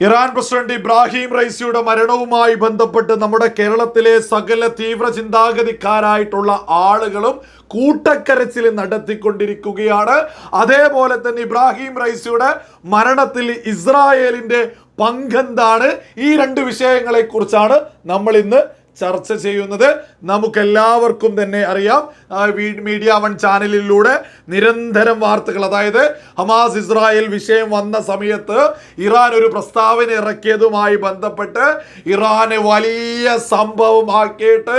Iran president Ibrahim റൈസിയുടെ മരണവുമായി ബന്ധപ്പെട്ട് നമ്മുടെ കേരളത്തിലെ സകല തീവ്ര ചിന്താഗതിക്കാരായിട്ടുള്ള ആളുകളും കൂട്ടക്കരച്ചിൽ നടത്തിക്കൊണ്ടിരിക്കുകയാണ്. അതേപോലെ തന്നെ ഇബ്രാഹിം റൈസിയുടെ മരണത്തിൽ ഇസ്രായേലിന്റെ പങ്കെന്താണ്? ഈ രണ്ട് വിഷയങ്ങളെക്കുറിച്ചാണ് നമ്മൾ ഇന്ന് ചർച്ച ചെയ്യുന്നത് നമുക്കെല്ലാവർക്കും തന്നെ അറിയാം. മീഡിയ വൺ ചാനലിലൂടെ നിരന്തരം വാർത്തകൾ. അതായത് ഹമാസ് ഇസ്രായേൽ വിഷയം വന്ന സമയത്ത് ഇറാൻ ഒരു പ്രസ്താവന ഇറക്കിയതുമായി ബന്ധപ്പെട്ട് ഇറാനെ വലിയ സംഭവമാക്കിയിട്ട്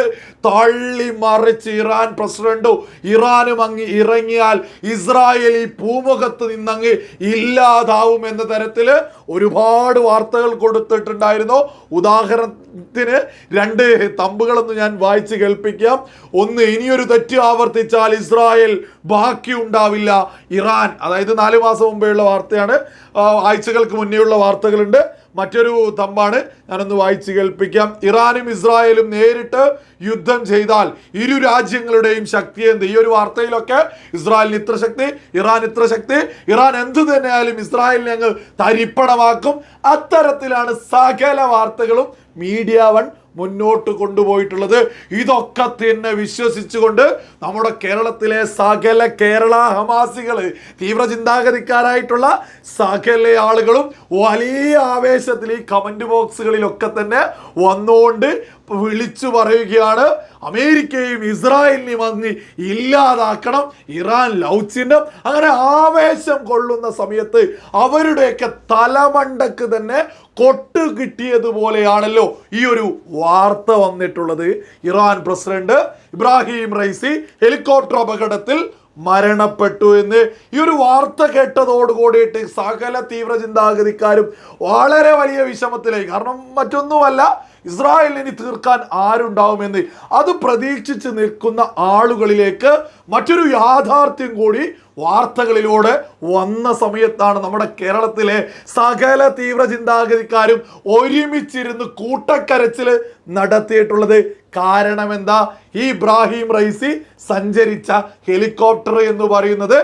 തള്ളി മറിച്ച് ഇറാൻ പ്രസിഡന്റും ഇറാനും അങ്ങ് ഇറങ്ങിയാൽ ഇസ്രായേൽ ഈ ഭൂമുഖത്ത് നിന്നങ്ങ് ഇല്ലാതാവും എന്ന തരത്തിൽ ഒരുപാട് വാർത്തകൾ കൊടുത്തിട്ടുണ്ടായിരുന്നു. ഉദാഹരണത്തിന് രണ്ട് തമ്പുകളൊന്ന് ഞാൻ വായിച്ച് കേൾപ്പിക്കാം. ഒന്ന് ഇനിയൊരു തെറ്റ് ആവർത്തിച്ചാൽ ഇസ്രായേൽ ബാക്കി ഉണ്ടാവില്ല. ഇറാൻ അതായത് നാല് മാസം മുമ്പേയുള്ള വാർത്തയാണ്. ആഴ്ചകൾക്ക് മുന്നേയുള്ള വാർത്തകളുണ്ട്. മറ്റൊരു തമ്പാണ് ഞാനൊന്ന് വായിച്ച് കേൾപ്പിക്കാം. ഇറാനും ഇസ്രായേലും നേരിട്ട് യുദ്ധം ചെയ്താൽ ഇരു രാജ്യങ്ങളുടെയും ശക്തി എന്ത്? ഈ ഒരു വാർത്തയിലൊക്കെ ഇസ്രായേലിന് ഇത്ര ശക്തി ഇറാൻ ഇത്ര ശക്തി. ഇറാൻ എന്ത് തന്നെയായാലും ഇസ്രായേലിനെ ഞങ്ങൾ തരിപ്പണമാക്കും. അത്തരത്തിലാണ് സകല വാർത്തകളും. മീഡിയ വൺ മുന്നോട്ട് കൊണ്ടുപോയിട്ടുള്ളത്. ഇതൊക്കെ തന്നെ വിശ്വസിച്ചുകൊണ്ട് നമ്മുടെ കേരളത്തിലെ സകല കേരള ഹമാസികൾ തീവ്ര ചിന്താഗതിക്കാരായിട്ടുള്ള സകല ആളുകളും വലിയ ആവേശത്തിൽ ഈ കമന്റ് ബോക്സുകളിലൊക്കെ തന്നെ വന്നുകൊണ്ട് വിളിച്ചു പറയുകയാണ്. അമേരിക്കയും ഇസ്രായേലിനെയും അങ്ങ് ഇല്ലാതാക്കണം. ഇറാൻ ലൗച്ചിനും അങ്ങനെ ആവേശം കൊള്ളുന്ന സമയത്ത് അവരുടെയൊക്കെ തലമണ്ടക്ക് തന്നെ കൊട്ട് കിട്ടിയതുപോലെയാണല്ലോ ഈ ഒരു വാർത്ത വന്നിട്ടുള്ളത്. Iran president Ebrahim Raisi helicopter അപകടത്തിൽ മരണപ്പെട്ടു എന്ന് ഈ ഒരു വാർത്ത കേട്ടതോട് കേട്ടതോടുകൂടിയിട്ട് സകല തീവ്ര ചിന്താഗതിക്കാരും വളരെ വലിയ വിഷമത്തിലായി. കാരണം മറ്റൊന്നുമല്ല ഇസ്രായേലിനി തീർക്കാൻ ആരുണ്ടാവുമെന്ന്. അത് പ്രതീക്ഷിച്ച് നിൽക്കുന്ന ആളുകളിലേക്ക് മറ്റൊരു യാഥാർത്ഥ്യം കൂടി വാർത്തകളിലൂടെ വന്ന സമയത്താണ് നമ്മുടെ കേരളത്തിലെ സകല തീവ്ര ചിന്താഗതിക്കാരും ഒരുമിച്ചിരുന്ന് കൂട്ടക്കരച്ചിൽ നടത്തിയിട്ടുള്ളത്. കാരണം എന്താ ഈ ഇബ്രാഹിം റൈസി സഞ്ചരിച്ച ഹെലികോപ്റ്റർ എന്ന് പറയുന്നത്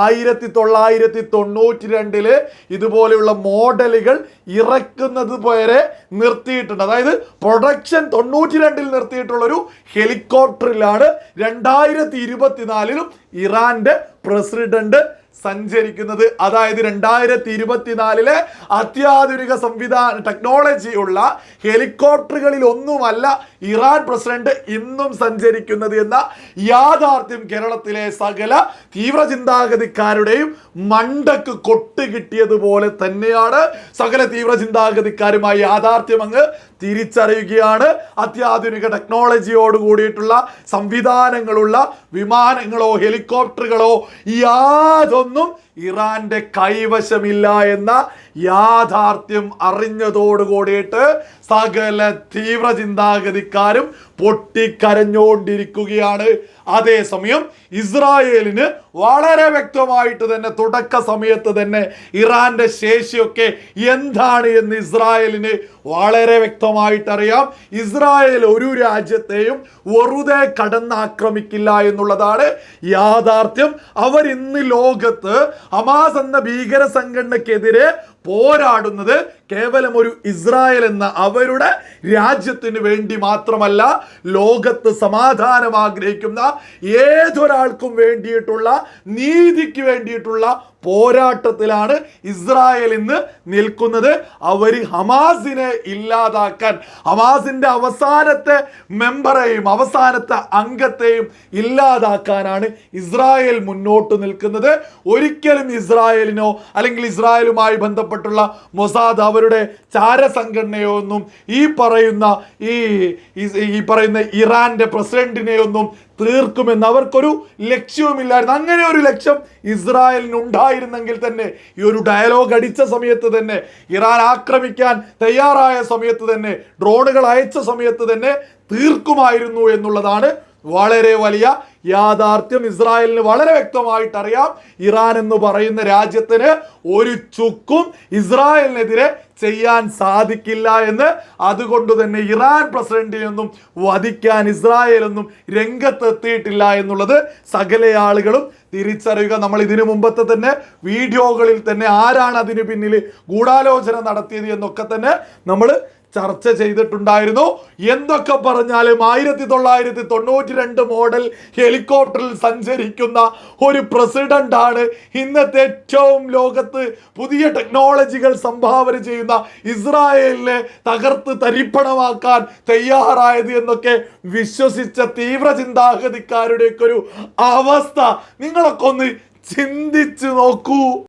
ആയിരത്തി തൊള്ളായിരത്തി തൊണ്ണൂറ്റി രണ്ടിൽ ഇതുപോലെയുള്ള മോഡലുകൾ ഇറക്കുന്നത് വരെ നിർത്തിയിട്ടുണ്ട്. അതായത് പ്രൊഡക്ഷൻ തൊണ്ണൂറ്റി രണ്ടിൽ നിർത്തിയിട്ടുള്ള ഒരു ഹെലികോപ്റ്ററിലാണ് രണ്ടായിരത്തി ഇരുപത്തിനാലിലും ഇറാന്റെ പ്രസിഡന്റ് സഞ്ചരിക്കുന്നത്. അതായത് രണ്ടായിരത്തി ഇരുപത്തിനാലിലെ അത്യാധുനിക സംവിധാന ടെക്നോളജി ഉള്ള ഹെലികോപ്റ്ററുകളിൽ ഒന്നുമല്ല ഇറാൻ പ്രസിഡന്റ് ഇന്നും സഞ്ചരിക്കുന്നത് എന്ന യാഥാർത്ഥ്യം കേരളത്തിലെ സകല തീവ്രചിന്താഗതിക്കാരുടെയും മണ്ടക്ക് കൊട്ടുകിട്ടിയതുപോലെ തന്നെയാണ് സകല തീവ്രചിന്താഗതിക്കാരുമായി യാഥാർത്ഥ്യം അങ്ങ് തിരിച്ചറിയുകയാണ്. അത്യാധുനിക ടെക്നോളജിയോട് കൂടിയിട്ടുള്ള സംവിധാനങ്ങളുള്ള വിമാനങ്ങളോ ഹെലികോപ്റ്ററുകളോ യാതൊന്നും ഇറാന്റെ കൈവശമില്ല എന്ന യാഥാർത്ഥ്യം അറിഞ്ഞതോട് കൂടിയിട്ട് സകല തീവ്ര ചിന്താഗതിക്കാരും പൊട്ടിക്കരഞ്ഞുകൊണ്ടിരിക്കുകയാണ് അതേസമയം ഇസ്രായേലിന് വളരെ വ്യക്തമായിട്ട് തന്നെ തുടക്ക സമയത്ത് തന്നെ ഇറാന്റെ ശേഷിയൊക്കെ എന്താണ് എന്ന് ഇസ്രായേലിന് വളരെ വ്യക്തമായിട്ട് അറിയാം ഇസ്രായേൽ ഒരു രാജ്യത്തെയും വെറുതെ കടന്നാക്രമിക്കില്ല എന്നുള്ളതാണ് യാഥാർത്ഥ്യം. അവർ ഇന്ന് ലോകത്ത് ഹമാസ് എന്ന ഭീകര സംഘടനക്കെതിരെ പോരാടുന്നത് കേവലം ഒരു ഇസ്രായേൽ എന്ന അവരുടെ രാജ്യത്തിന് വേണ്ടി മാത്രമല്ല ലോകത്ത് സമാധാനം ആഗ്രഹിക്കുന്ന ഏതൊരാൾക്കും വേണ്ടിയിട്ടുള്ള നീതിക്ക് വേണ്ടിയിട്ടുള്ള പോരാട്ടത്തിലാണ് ഇസ്രായേൽ ഇന്ന് നിൽക്കുന്നത്. അവർ ഹമാസിനെ ഇല്ലാതാക്കാൻ ഹമാസിന്റെ അവസാനത്തെ മെമ്പറെയും അവസാനത്തെ അംഗത്തെയും ഇല്ലാതാക്കാനാണ് ഇസ്രായേൽ മുന്നോട്ട് നിൽക്കുന്നത്. ഒരിക്കലും ഇസ്രായേലിനോ അല്ലെങ്കിൽ ഇസ്രായേലുമായി ബന്ധപ്പെട്ടുള്ള മൊസാദ് അവരുടെ ചാരസംഘടനയൊന്നും ഈ പറയുന്ന ഈ ഈ- പറയുന്ന ഇറാന്റെ പ്രസിഡന്റിനെ ഒന്നും തീർക്കുമെന്ന് അവർക്കൊരു ലക്ഷ്യവുമില്ലായിരുന്നു. അങ്ങനെ ഒരു ലക്ഷ്യം ഇസ്രായേലിന് ഉണ്ടായിരുന്നെങ്കിൽ തന്നെ ഈ ഒരു ഡയലോഗ് അടിച്ച സമയത്ത് തന്നെ ഇറാൻ ആക്രമിക്കാൻ തയ്യാറായ സമയത്ത് തന്നെ ഡ്രോണുകൾ അയച്ച സമയത്ത് തന്നെ തീർക്കുമായിരുന്നു എന്നുള്ളതാണ് വളരെ വലിയ യാഥാർത്ഥ്യം ഇസ്രായേലിന് വളരെ വ്യക്തമായിട്ട് അറിയാം ഇറാൻ എന്ന് പറയുന്ന രാജ്യത്തിന് ഒരു ചുക്കും ഇസ്രായേലിനെതിരെ ചെയ്യാൻ സാധിക്കില്ല എന്ന്. അതുകൊണ്ട് തന്നെ ഇറാൻ പ്രസിഡന്റിനൊന്നും വധിക്കാൻ ഇസ്രായേലൊന്നും രംഗത്തെത്തിയിട്ടില്ല എന്നുള്ളത് സകല ആളുകളും തിരിച്ചറിയുക. നമ്മൾ ഇതിനു മുമ്പത്തെ തന്നെ വീഡിയോകളിൽ തന്നെ ആരാണ് അതിന് പിന്നിൽ ഗൂഢാലോചന നടത്തിയത് എന്നൊക്കെ തന്നെ നമ്മൾ ചർച്ച ചെയ്തിട്ടുണ്ടായിരുന്നു. എന്തൊക്കെ പറഞ്ഞാലും ആയിരത്തി തൊള്ളായിരത്തി തൊണ്ണൂറ്റി രണ്ട് മോഡൽ ഹെലികോപ്റ്ററിൽ സഞ്ചരിക്കുന്ന ഒരു പ്രസിഡന്റ് ആണ് ഇന്നത്തെ ഏറ്റവും ലോകത്ത് പുതിയ ടെക്നോളജികൾ സംഭാവന ചെയ്യുന്ന ഇസ്രായേലിനെ തകർത്ത് തരിപ്പണമാക്കാൻ തയ്യാറായത് എന്നൊക്കെ വിശ്വസിച്ച തീവ്ര ചിന്താഗതിക്കാരുടെയൊക്കെ ഒരു അവസ്ഥ. നിങ്ങളൊക്കെ ഒന്ന് ചിന്തിച്ചു നോക്കൂ.